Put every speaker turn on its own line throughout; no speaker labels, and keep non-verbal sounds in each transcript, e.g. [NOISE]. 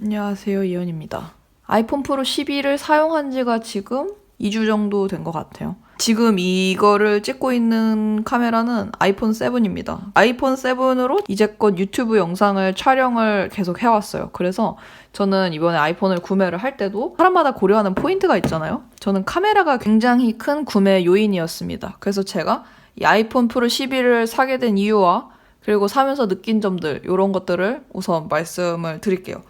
안녕하세요 이현입니다. 아이폰 프로 12를 사용한 지가 지금 2주 정도 된 것 같아요. 지금 이거를 찍고 있는 카메라는 아이폰 7입니다. 아이폰 7으로 이제껏 유튜브 영상을 촬영을 계속 해왔어요. 그래서 저는 이번에 아이폰을 구매를 할 때도 사람마다 고려하는 포인트가 있잖아요. 저는 카메라가 굉장히 큰 구매 요인이었습니다. 그래서 제가 이 아이폰 프로 12를 사게 된 이유와 그리고 사면서 느낀 점들 이런 것들을 우선 말씀을 드릴게요.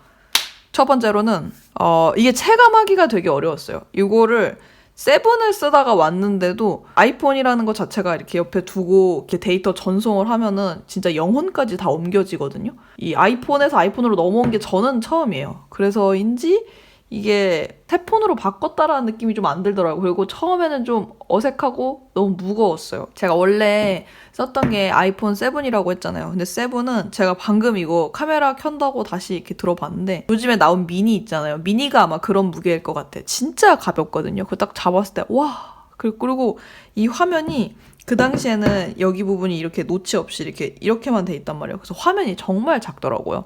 첫 번째로는 어 이게 체감하기가 되게 어려웠어요. 이거를 세븐을 쓰다가 왔는데도 아이폰이라는 것 자체가 이렇게 옆에 두고 이렇게 데이터 전송을 하면은 진짜 영혼까지 다 옮겨지거든요. 이 아이폰에서 아이폰으로 넘어온 게 저는 처음이에요. 그래서인지 이게 새 폰으로 바꿨다라는 느낌이 좀 안 들더라고요. 그리고 처음에는 좀 어색하고 너무 무거웠어요. 제가 원래 썼던 게 아이폰 7이라고 했잖아요. 근데 7은 제가 방금 이거 카메라 켠다고 다시 이렇게 들어봤는데 요즘에 나온 미니 있잖아요. 미니가 아마 그런 무게일 것 같아. 진짜 가볍거든요. 그거 딱 잡았을 때 와. 그리고 이 화면이 그 당시에는 여기 부분이 이렇게 노치 없이 이렇게 이렇게만 돼 있단 말이에요. 그래서 화면이 정말 작더라고요.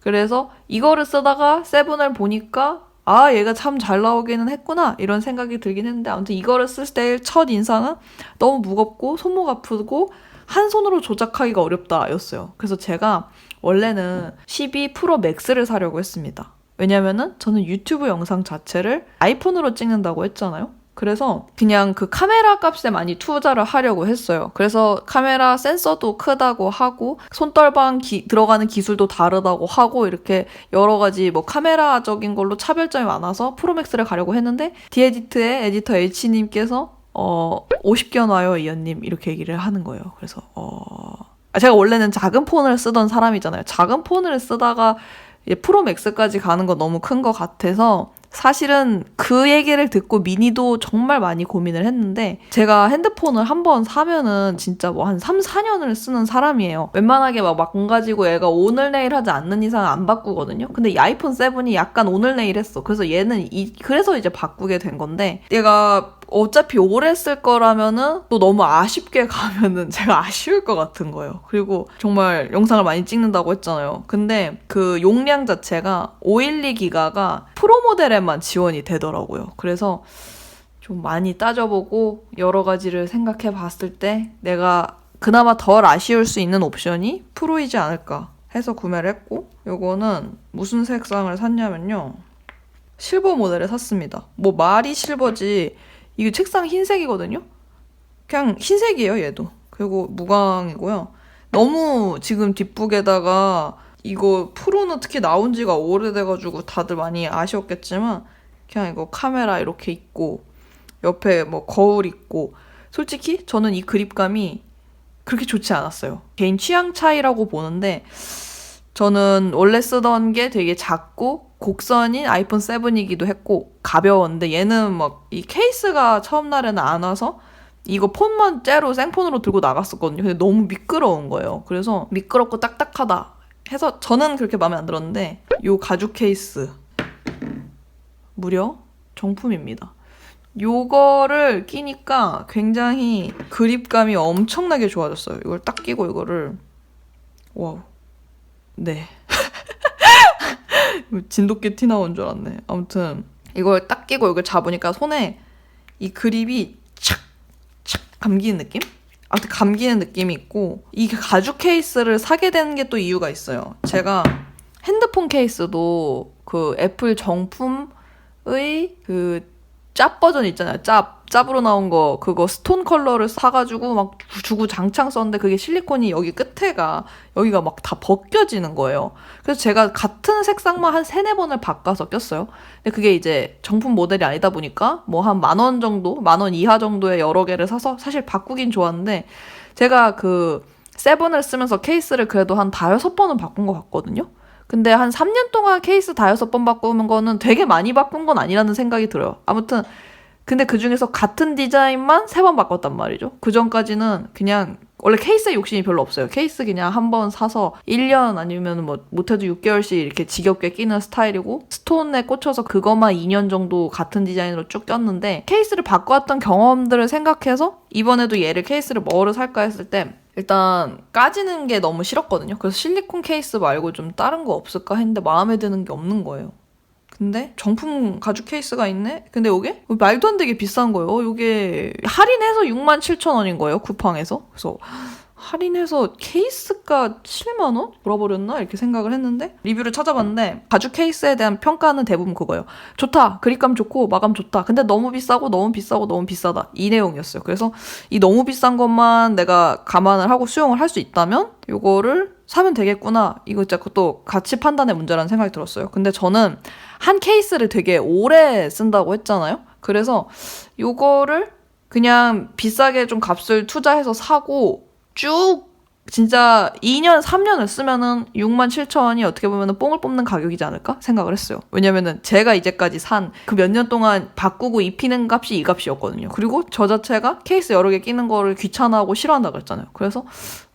그래서 이거를 쓰다가 세븐을 보니까 아 얘가 참 잘 나오기는 했구나 이런 생각이 들긴 했는데 아무튼 이거를 쓸 때 첫 인상은 너무 무겁고 손목 아프고 한 손으로 조작하기가 어렵다 였어요. 그래서 제가 원래는 12 프로 맥스를 사려고 했습니다. 왜냐면은 저는 유튜브 영상 자체를 아이폰으로 찍는다고 했잖아요. 그래서 그냥 그 카메라 값에 많이 투자를 하려고 했어요. 그래서 카메라 센서도 크다고 하고 손떨방 기- 들어가는 기술도 다르다고 하고 이렇게 여러 가지 뭐 카메라적인 걸로 차별점이 많아서 프로맥스를 가려고 했는데 디에디트의 에디터 H님께서 어 50견 와요 이현님 이렇게 얘기를 하는 거예요. 그래서 어 아, 제가 원래는 작은 폰을 쓰던 사람이잖아요. 작은 폰을 쓰다가 프로맥스까지 가는 거 너무 큰 것 같아서 사실은 그 얘기를 듣고 미니도 정말 많이 고민을 했는데 제가 핸드폰을 한 번 사면은 진짜 뭐 한 3, 4년을 쓰는 사람이에요. 웬만하게 막 망가지고 얘가 오늘 내일 하지 않는 이상 안 바꾸거든요. 근데 이 아이폰 7이 약간 오늘 내일 했어. 그래서 얘는 이 그래서 이제 바꾸게 된 건데 얘가 어차피 오래 쓸 거라면은 또 너무 아쉽게 [LAUGHS] 가면은 제가 아쉬울 것 같은 거예요. 그리고 정말 영상을 많이 찍는다고 했잖아요. 근데 그 용량 자체가 512 기가가 프로 모델에만 지원이 되더라고요. 그래서 좀 많이 따져보고 여러 가지를 생각해 봤을 때 내가 그나마 덜 아쉬울 수 있는 옵션이 프로이지 않을까 해서 구매를 했고 요거는 무슨 색상을 샀냐면요. 실버 모델을 샀습니다. 뭐 말이 실버지 이게 책상 흰색이거든요. 그냥 흰색이에요, 얘도. 그리고 무광이고요. 너무 지금 뒷북에다가 이거 프로는 특히 나온 지가 오래돼가지고 다들 많이 아쉬웠겠지만 그냥 이거 카메라 이렇게 있고 옆에 뭐 거울 있고 솔직히 저는 이 그립감이 그렇게 좋지 않았어요. 개인 취향 차이라고 보는데 저는 원래 쓰던 게 되게 작고 곡선인 아이폰 7이기도 했고 가벼웠는데 얘는 막 이 케이스가 처음 날에는 안 와서 이거 폰만 째로 생폰으로 들고 나갔었거든요. 근데 너무 미끄러운 거예요. 그래서 미끄럽고 딱딱하다 해서 저는 그렇게 마음에 안 들었는데 요 가죽 케이스 무려 정품입니다. 요거를 끼니까 굉장히 그립감이 엄청나게 좋아졌어요. 이걸 딱 끼고 이거를 와우. 네. 진돗개 티 나온 줄 알았네. 아무튼 이걸 딱 끼고 이걸 잡으니까 손에 이 그립이 착 착 감기는 느낌? 아무튼 감기는 느낌이 있고 이 가죽 케이스를 사게 된 게 또 이유가 있어요. 제가 핸드폰 케이스도 그 애플 정품의 그 짭 버전 있잖아요. 짭 짭으로 나온 거 그거 스톤 컬러를 사가지고 막 주구 장창 썼는데 그게 실리콘이 여기 끝에가 여기가 막 다 벗겨지는 거예요. 그래서 제가 같은 색상만 한 세네 번을 바꿔서 꼈어요. 근데 그게 이제 정품 모델이 아니다 보니까 뭐 한 만 원 정도, 만 원 이하 정도의 여러 개를 사서 사실 바꾸긴 좋았는데 제가 그 세븐을 쓰면서 케이스를 그래도 한 다여섯 번은 바꾼 것 같거든요. 근데 한 3년 동안 케이스 다여섯 번 바꾸는 거는 되게 많이 바꾼 건 아니라는 생각이 들어요. 아무튼 근데 그 중에서 같은 디자인만 세 번 바꿨단 말이죠. 그 전까지는 그냥 원래 케이스에 욕심이 별로 없어요. 케이스 그냥 한 번 사서 1년 아니면 뭐 못해도 6개월씩 이렇게 지겹게 끼는 스타일이고 스톤에 꽂혀서 그것만 2년 정도 같은 디자인으로 쭉 꼈는데 케이스를 바꿔왔던 경험들을 생각해서 이번에도 얘를 케이스를 뭐를 살까 했을 때 일단 까지는 게 너무 싫었거든요. 그래서 실리콘 케이스 말고 좀 다른 거 없을까 했는데 마음에 드는 게 없는 거예요. 근데 정품 가죽 케이스가 있네? 근데 이게 말도 안 되게 비싼 거예요. 이게 할인해서 67,000원인 거예요. 쿠팡에서. 그래서 할인해서 케이스가 7만 원? 돌아버렸나? 이렇게 생각을 했는데 리뷰를 찾아봤는데 가죽 케이스에 대한 평가는 대부분 그거예요. 좋다. 그립감 좋고 마감 좋다. 근데 너무 비싸고 너무 비싸고 너무 비싸다. 이 내용이었어요. 그래서 이 너무 비싼 것만 내가 감안을 하고 수용을 할 수 있다면 요거를 사면 되겠구나. 이거 진짜 그것도 가치 판단의 문제라는 생각이 들었어요. 근데 저는 한 케이스를 되게 오래 쓴다고 했잖아요. 그래서 요거를 그냥 비싸게 좀 값을 투자해서 사고 쭉 진짜 2년, 3년을 쓰면은 6만 7천 원이 어떻게 보면은 뽕을 뽑는 가격이지 않을까 생각을 했어요. 왜냐면은 제가 이제까지 산 그 몇 년 동안 바꾸고 입히는 값이 이 값이었거든요. 그리고 저 자체가 케이스 여러 개 끼는 거를 귀찮아하고 싫어한다 그랬잖아요. 그래서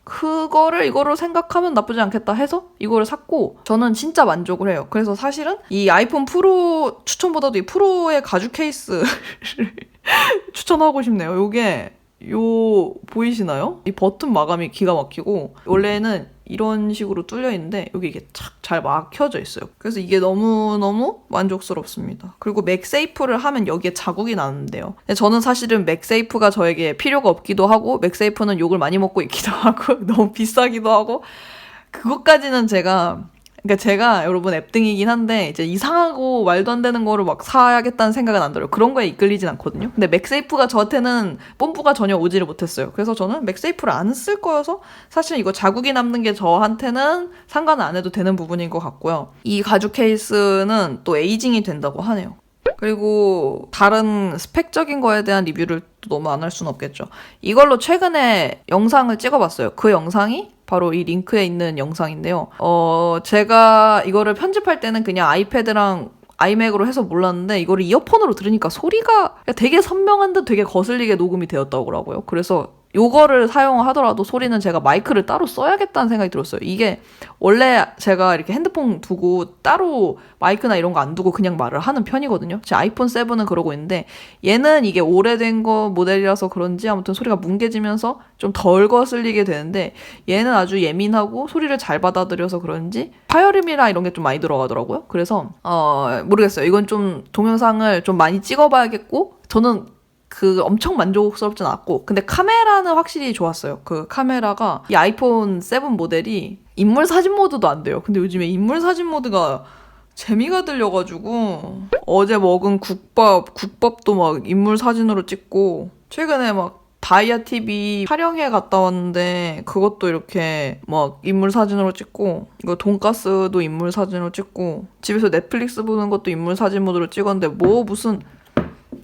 그거를 이거로 생각하면 나쁘지 않겠다 해서 이거를 샀고 저는 진짜 만족을 해요. 그래서 사실은 이 아이폰 프로 추천보다도 이 프로의 가죽 케이스를 [LAUGHS] 추천하고 싶네요. 요게 요 보이시나요? 이 버튼 마감이 기가 막히고 원래는 이런 식으로 뚫려 있는데 여기 이게 착 잘 막혀져 있어요. 그래서 이게 너무 너무 만족스럽습니다. 그리고 맥세이프를 하면 여기에 자국이 나는데요. 저는 사실은 맥세이프가 저에게 필요가 없기도 하고 맥세이프는 욕을 많이 먹고 있기도 [LAUGHS] 하고 너무 비싸기도 하고 그것까지는 제가 그러니까 제가 여러분 앱등이긴 한데 이제 이상하고 말도 안 되는 거를 막 사야겠다는 생각은 안 들어요. 그런 거에 이끌리진 않거든요. 근데 맥세이프가 저한테는 뽐뿌가 전혀 오지를 못했어요. 그래서 저는 맥세이프를 안 쓸 거여서 사실 이거 자국이 남는 게 저한테는 상관은 안 해도 되는 부분인 것 같고요. 이 가죽 케이스는 또 에이징이 된다고 하네요. 그리고 다른 스펙적인 거에 대한 리뷰를 또 너무 안 할 수는 없겠죠. 이걸로 최근에 영상을 찍어봤어요. 그 영상이 바로 이 링크에 있는 영상인데요. 어, 제가 이거를 편집할 때는 그냥 아이패드랑 아이맥으로 해서 몰랐는데 이거를 이어폰으로 들으니까 소리가 되게 선명한데 되게 거슬리게 녹음이 되었다고 하더라고요. 그래서 요거를 사용하더라도 소리는 제가 마이크를 따로 써야겠다는 생각이 들었어요. 이게 원래 제가 이렇게 핸드폰 두고 따로 마이크나 이런 거 안 두고 그냥 말을 하는 편이거든요. 제 아이폰 7은 그러고 있는데 얘는 이게 오래된 거 모델이라서 그런지 아무튼 소리가 뭉개지면서 좀 덜 거슬리게 되는데 얘는 아주 예민하고 소리를 잘 받아들여서 그런지 파열음이나 이런 게 좀 많이 들어가더라고요. 그래서 어 모르겠어요. 이건 좀 동영상을 좀 많이 찍어봐야겠고 저는 그 엄청 만족스럽진 않았고 근데 카메라는 확실히 좋았어요. 그 카메라가 이 아이폰 7 모델이 인물 사진 모드도 안 돼요. 근데 요즘에 인물 사진 모드가 재미가 들려가지고 어제 먹은 국밥 국밥도 막 인물 사진으로 찍고 최근에 막 다이아 TV 촬영회 갔다 왔는데 그것도 이렇게 막 인물 사진으로 찍고 이거 돈가스도 인물 사진으로 찍고 집에서 넷플릭스 보는 것도 인물 사진 모드로 찍었는데 뭐 무슨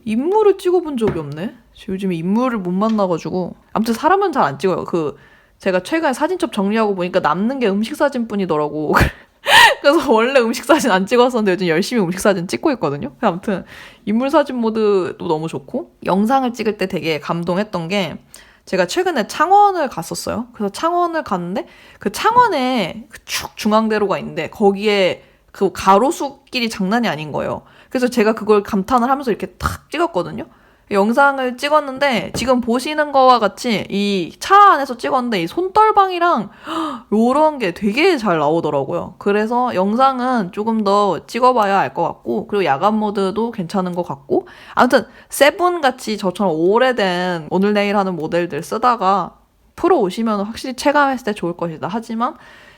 인물을 찍어본 적이 없네. 요즘에 인물을 못 만나가지고 아무튼 사람은 잘 안 찍어요. 그 제가 최근에 사진첩 정리하고 보니까 남는 게 음식 사진뿐이더라고. [LAUGHS] 그래서 원래 음식 사진 안 찍었었는데 요즘 열심히 음식 사진 찍고 있거든요. 아무튼 인물 사진 모드도 너무 좋고 영상을 찍을 때 되게 감동했던 게 제가 최근에 창원을 갔었어요. 그래서 창원을 갔는데 그 창원에 그 축 중앙대로가 있는데 거기에 그 가로수길이 장난이 아닌 거예요. 그래서 제가 그걸 감탄을 하면서 이렇게 탁 찍었거든요. 영상을 찍었는데 지금 보시는 거와 같이 이 차 안에서 찍었는데 이 손떨방이랑 [GASPS] 요런 게 되게 잘 나오더라고요. 그래서 영상은 조금 더 찍어봐야 알 것 같고 그리고 야간 모드도 괜찮은 것 같고 아무튼 세븐 같이 저처럼 오래된 오늘 내일 하는 모델들 쓰다가 프로 오시면 확실히 체감했을 때 좋을 것이다. 하지만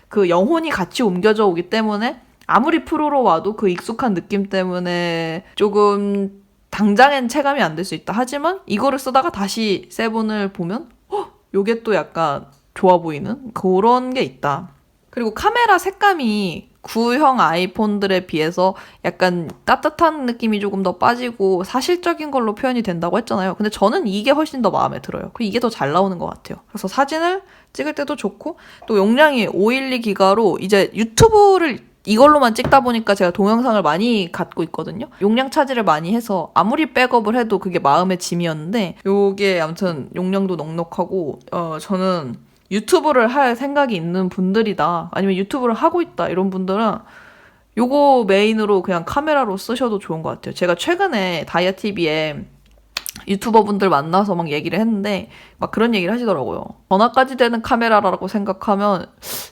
그 영혼이 같이 옮겨져 오기 때문에 아무리 프로로 와도 그 익숙한 느낌 때문에 조금 당장엔 체감이 안 될 수 있다. 하지만 이거를 쓰다가 다시 세븐을 보면 어, 요게 또 약간 좋아 보이는 그런 게 있다. 그리고 카메라 색감이 구형 아이폰들에 비해서 약간 따뜻한 느낌이 조금 더 빠지고 사실적인 걸로 표현이 된다고 했잖아요. 근데 저는 이게 훨씬 더 마음에 들어요. 그리고 이게 더 잘 나오는 것 같아요. 그래서 사진을 찍을 때도 좋고 또 용량이 512기가로 이제 유튜브를 이걸로만 찍다 보니까 제가 동영상을 많이 갖고 있거든요. 용량 차지를 많이 해서 아무리 백업을 해도 그게 마음의 짐이었는데 요게 아무튼 용량도 넉넉하고 어 저는 유튜브를 할 생각이 있는 분들이다. 아니면 유튜브를 하고 있다. 이런 분들은 요거 메인으로 그냥 카메라로 쓰셔도 좋은 것 같아요. 제가 최근에 다이아 TV에 유튜버 분들 만나서 막 얘기를 했는데 막 그런 얘기를 하시더라고요. 전화까지 되는 카메라라고 생각하면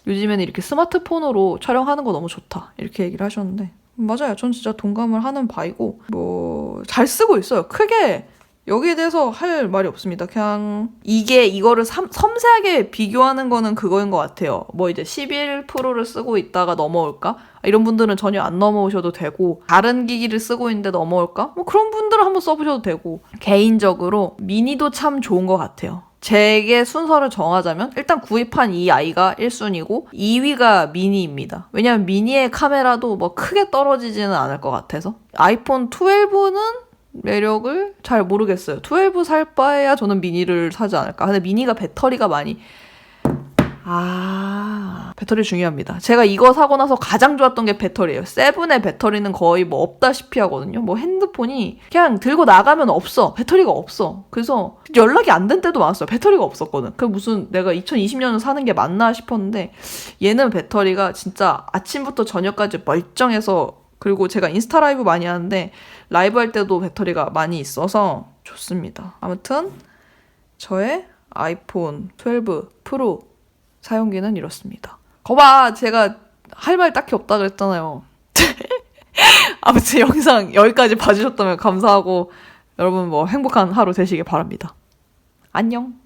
요즘에는 이렇게 스마트폰으로 촬영하는 거 너무 좋다. 이렇게 얘기를 하셨는데 맞아요. 전 진짜 동감을 하는 바이고 뭐 잘 쓰고 있어요. 크게 여기에 대해서 할 말이 없습니다. 그냥 이게 이거를 삼- 섬세하게 비교하는 거는 그거인 것 같아요. 뭐 이제 11%를 쓰고 있다가 넘어올까? 이런 분들은 전혀 안 넘어오셔도 되고 다른 기기를 쓰고 있는데 넘어올까? 뭐 그런 분들은 한번 써보셔도 되고 개인적으로 미니도 참 좋은 것 같아요. 제게 순서를 정하자면 일단 구입한 이 아이가 1순위고 2위가 미니입니다. 왜냐면 미니의 카메라도 뭐 크게 떨어지지는 않을 것 같아서 아이폰 12는 매력을 잘 모르겠어요. 12 살 바에야 저는 미니를 사지 않을까. 근데 미니가 배터리가 많이 아, 배터리 중요합니다. 제가 이거 사고 나서 가장 좋았던 게 배터리예요. 세븐의 배터리는 거의 뭐 없다시피 하거든요. 뭐 핸드폰이 그냥 들고 나가면 없어. 배터리가 없어. 그래서 연락이 안 된 때도 많았어요. 배터리가 없었거든. 그 무슨 내가 2020년에 사는 게 맞나 싶었는데 얘는 배터리가 진짜 아침부터 저녁까지 멀쩡해서 그리고 제가 인스타 라이브 많이 하는데 라이브 할 때도 배터리가 많이 있어서 좋습니다. 아무튼 저의 아이폰 12 프로 사용기는 이렇습니다. 거봐, 제가 할 말 딱히 없다 그랬잖아요. [LAUGHS] 아무튼 영상 여기까지 봐주셨다면 감사하고 여러분 뭐 행복한 하루 되시길 바랍니다. 안녕.